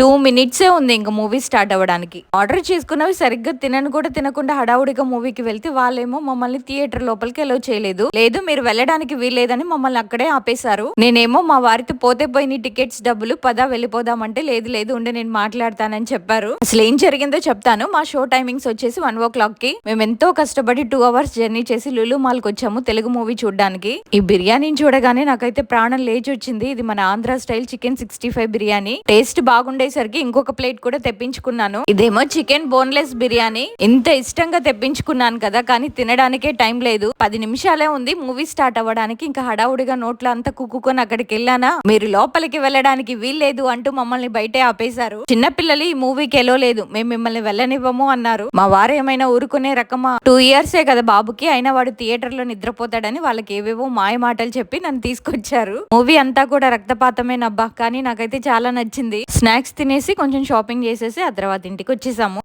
Two మినిట్సే ఉంది ఇంకా మూవీ స్టార్ట్ అవ్వడానికి. ఆర్డర్ చేసుకున్నవి సరిగ్గా తినను కూడా తినకుండా హడావుడిగా మూవీకి వెళ్తే వాళ్ళేమో మమ్మల్ని థియేటర్ లోపలికి ఎలో చేయలేదు. లేదు మీరు వెళ్ళడానికి వీల్లేదని మమ్మల్ని అక్కడే ఆపేశారు. నేనేమో మా వారితో పోతే పోయిన టికెట్స్ డబ్బులు పదా వెళ్ళిపోదామంటే లేదు లేదు ఉండే నేను మాట్లాడతానని చెప్పారు. అసలు ఏం జరిగిందో చెప్తాను. మా షో టైమింగ్స్ వచ్చేసి వన్ ఓ క్లాక్కి మేము ఎంతో కష్టపడి టూ అవర్స్ జర్నీ చేసి లులు మాల్కి వచ్చాము తెలుగు మూవీ చూడడానికి. ఈ బిర్యానీని చూడగానే నాకైతే ప్రాణం లేచి వచ్చింది. ఇది మన Andhra style chicken sixty five biryani. Taste బాగుండేసరికి ఇంకొక ప్లేట్ కూడా తెప్పించుకున్నాను. ఇదేమో చికెన్ బోన్లెస్ బిర్యానీ. ఇంత ఇష్టంగా తెప్పించుకున్నాను కదా కానీ తినడానికే టైం లేదు. పది నిమిషాలే ఉంది మూవీ స్టార్ట్ అవ్వడానికి ఇంకా హడావుడిగా నోట్లో అంతా కుక్కుకొని అక్కడికి వెళ్ళానా? మీరు లోపలికి వెళ్ళడానికి వీల్లేదు అంటూ మమ్మల్ని బయటే ఆపేశారు. చిన్నపిల్లలు ఈ మూవీకి వెళ్ళలేదు లేదు మేము మిమ్మల్ని వెళ్ళనివ్వము అన్నారు. మా వారు ఏమైనా ఊరుకునే రకమా? టూ ఇయర్సే కదా బాబుకి అయినా వాడు థియేటర్లో నిద్రపోతాడని వాళ్ళకి ఏవేవో మాయ మాటలు చెప్పి నన్ను తీసుకొచ్చారు. మూవీ అంతా కూడా రక్తపాతమేనబ్బా కానీ నాకైతే చాలా నచ్చింది. స్నాక్స్ తినేసి కొంచెం షాపింగ్ చేసేసి ఆ తర్వాత ఇంటికి వచ్చేసాము.